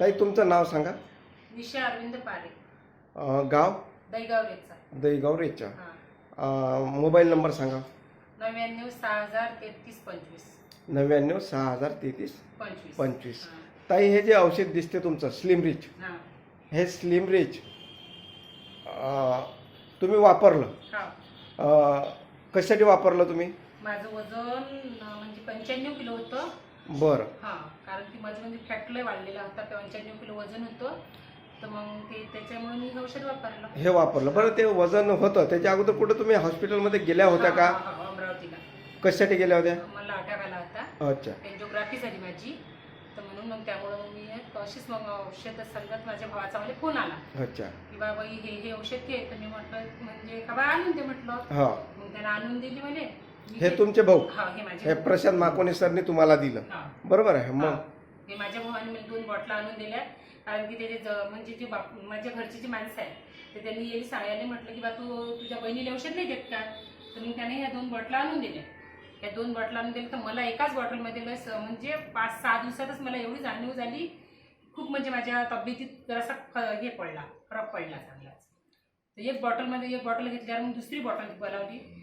ताई तुमचं नाव सांगा. विषय अरविंद पारे. अं, गाव? दहीगाव रेचा हा. अं, मोबाईल नंबर सांगा. नव्याण्णव सहा हजार तेहतीस पंचवीस. नव्याण्णव सहा हजार तेहतीस पंचवीस. पंचवीस. हा. ताई हे जे औषध दिसते तुमचं स्लिम रिच हा. हे स्लिम रिच अं, तुम्ही वापरलं. हा. अं, कशासाठी वापरलं तुम्ही? माझं वजन अं, म्हणजे पंच्याण्णव किलो होतं. बरं. हा कारण की माझं म्हणजे फॅट लय वाढलेला होता पंच्याण्णव किलो वजन होतं. तर मग ते त्याच्यामुळे मी हे औषध वापरलं. हे वापरलं. बरं ते वजन होतं. त्याच्या अगोदर कुठं तुम्ही हॉस्पिटलमध्ये गेल्या होत्या का? हा, हा, अमरावतीला. कशासाठी गेल्या होत्या? मला अटॅक आला होता. अच्छा. एन्जिओग्राफी झाली माझी. तर म्हणून मग त्यामुळं मग मी अशीच मग औषध सांगत माझ्या भावाचा मला फोन आला. अच्छा. की बाबा हे हे औषध घे. तर मी म्हटलं म्हणजे का बा आणून दे? म्हटलं. हा. मग त्यानं आणून दिली म्हणे. हे तुमचे भाऊ. हा हे माझे हे प्रशांत माकोने सरने तुम्हाला दिलं. हा, बरोबर आहे हा. मग? हे. माझ्या भावाने मला दोन बॉटला आणून दिल्या. कारण की त्याचे ज- म्हणजे जे बाप माझ्या घरची जी माणसं आहेत तर त्यांनी येईल सांगायला म्हटलं की बा तू तुझ्या बहिणीला औषध नाही देत का? तर मग त्याने ह्या दोन बॉटला आणून दिल्या. या दोन बॉटला आणून दिल्या. तर मला एकाच बॉटलमध्ये लस म्हणजे पाच सहा दिवसातच मला एवढी जाणीव झाली. खूप म्हणजे माझ्या तब्येतीत जरासा फ- हे पडला फरक पडला चांगलाच. तर एक बॉटलमध्ये एक बॉटल घेतल्यावर मग दुसरी बॉटल बनवली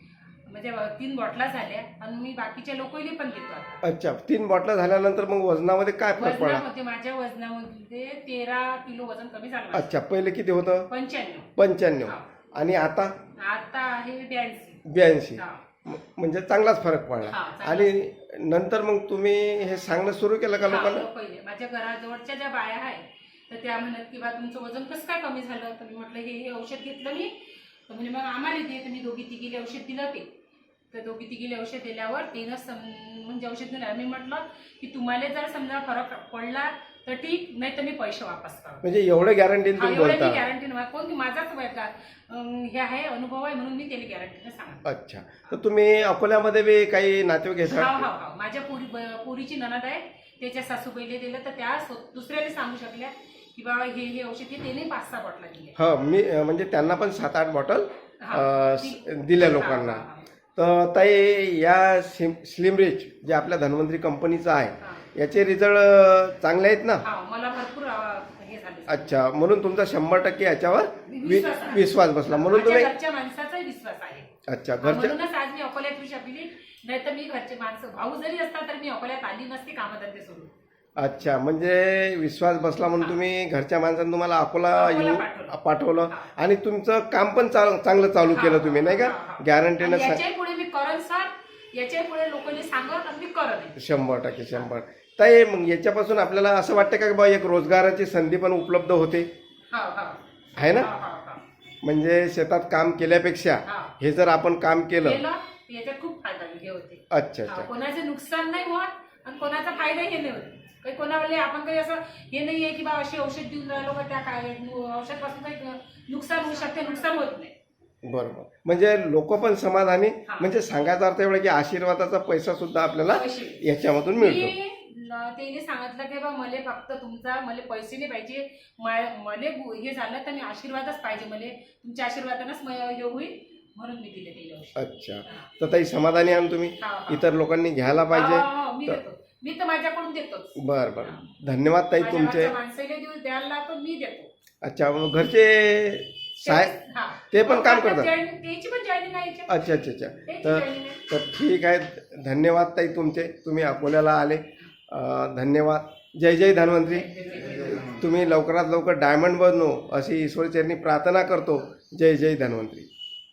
म्हणजे तीन बॉटला झाल्या आणि मी बाकीच्या लोकांनी पण देतो आता. अच्छा तीन बॉटल झाल्यानंतर मग वजनामध्ये काय फरक पडला? वजनामध्ये माझ्या वजनामध्ये तेरा किलो वजन कमी झालं माझं. अच्छा पहिले किती होतं? पंच्याण्णव. पंच्याण्णव. हा. आणि आता? आता आहे ब्याऐंशी. ब्याऐंशी. हा. म- म्हणजे चांगलाच फरक पडला. हा. आणि नंतर मग तुम्ही हे सांगणं सुरू केलं का हा, लोकांना? पहिले. माझ्या घराजवळच्या ज्या बाया आहेत तर त्या म्हणत की बा तुमचं वजन कसं काय कमी झालं? तर मी म्हटलं हे हे औषध घेतलं मी. तर म्हणजे मग आम्हाला दे. तर मी दोघी तिघीले औषध दिलं ते. तर दोघी तिघीले औषध दिल्यावर तिनं सम- म्हणजे औषध दिलं मी म्हटलं की तुम्हाला जर समजा फरक पडला तर ठीक नाही तर मी पैसे वापस करा म्हणजे एवढं हा, तुम्ही एवढं मी बोलता. गॅरंटी कोण की माझाच वय का अं, हे आहे अनुभव आहे म्हणून मी त्याला गॅरंटीने सांगतो अच्छा. तर तुम्ही अकोल्यामध्ये बी काही नातेवाईक हा घेतात हा हा माझ्या पुरी ब- पुरीची ननद आहे त्याच्या सासूबाईले दिलं तर त्या स्व- दुसऱ्याला सांगू शकल्या की बाबा हे हे औषध हे त्याने पाच सहा बॉटला दिले. हा मी अं, म्हणजे त्यांना पण सात आठ बॉटल हा, ती- दिल्या हा, लोकांना. हा, तर ताई या सिम स्लिम रिच जे आपल्या धन्वंतरी कंपनीचं आहे. याचे रिझल्ट चांगले आहेत ना? हा मला भरपूर अं, हे झालं. अच्छा म्हणून तुमचा शंभर टक्के याच्यावर वि- विश्वास आहे. विश्वास बसला. म्हणून माझ्या तुम्ही घरच्या माणसाचाही विश्वास आहे. अच्छा घरच्या म्हणूनच आज मी अकोल्यात नाही तर मी घरचे माणसं भाऊ जरी असता तर मी अकोल्यात आली नसती कामधंदे सोडून. अच्छा म्हणजे विश्वास बसला म्हणून तुम्ही घरच्या माणसांनी तुम्हाला अकोला येऊन पाठवलं. आणि तुमचं काम पण चाल- चांगलं चालू केलं तुम्ही नाही का. गॅरंटीनं पुढे मी सर याच्याही पुढे लोकांनी सांगत आणि मी करत शंभर टक्के शंभर. ताई मग याच्यापासून आपल्याला असं वाटतं का की बा एक रोजगाराची संधी पण उपलब्ध होते? हा हा. आहे ना? हा, हा, हा. म्हणजे शेतात काम केल्यापेक्षा हा. हे जर आपण काम केलं केलं याच्यात खूप फायदा हे होते. अच्छा अच्छा. कोणाचं नुकसान नाही होत आणि कोणाचा फायदा हे नाही होत. काही कोणाला आपण काही असं हे नाही आहे की बा अशी औषध देऊन राहिलो का त्या काय औषधपासून काही नुकसान होऊ शकते नुकसान होत नाही. बरोबर. म्हणजे लोक पण समाधानी. म्हणजे सांगायचा अर्थ एवढा की आशीर्वादाचा पैसा सुद्धा आपल्याला. याच्यामधून मिळतो. त्याने सांगितलं की बा मला फक्त तुमचा मला पैसे नाही पाहिजे मला हे झालं तर मी आशीर्वादच पाहिजे मला तुमच्या आशीर्वादानंच हे होईल म्हणून मी दिले ते अच्छा. तर ताई समाधानी आहात तुम्ही. इतर लोकांनी घ्यायला पाहिजे. मी तर- देतो माझ्याकडून देतोच. बर बर. धन्यवाद ताई माझ्या तुमचे. घरच्या माणसाला देऊ द्यायला मी देतो. अच्छा मग घरचे साहेब हा. ते पण काम करतात? जॉईन- त्याची पण जॉईनिंग आहे याच्यात. अच्छा अच्छा अच्छा. त्याची तर joining आहे. तर ठीक आहे. धन्यवाद ताई तुमचे. तुम्ही अकोल्याला आले. अं, धन्यवाद. जय जय धन्वंतरी. तुम्ही लवकरात लवकर डायमंड बनू अशी ईश्वरचरणी प्रार्थना करतो. जय जय धन्वंतरी.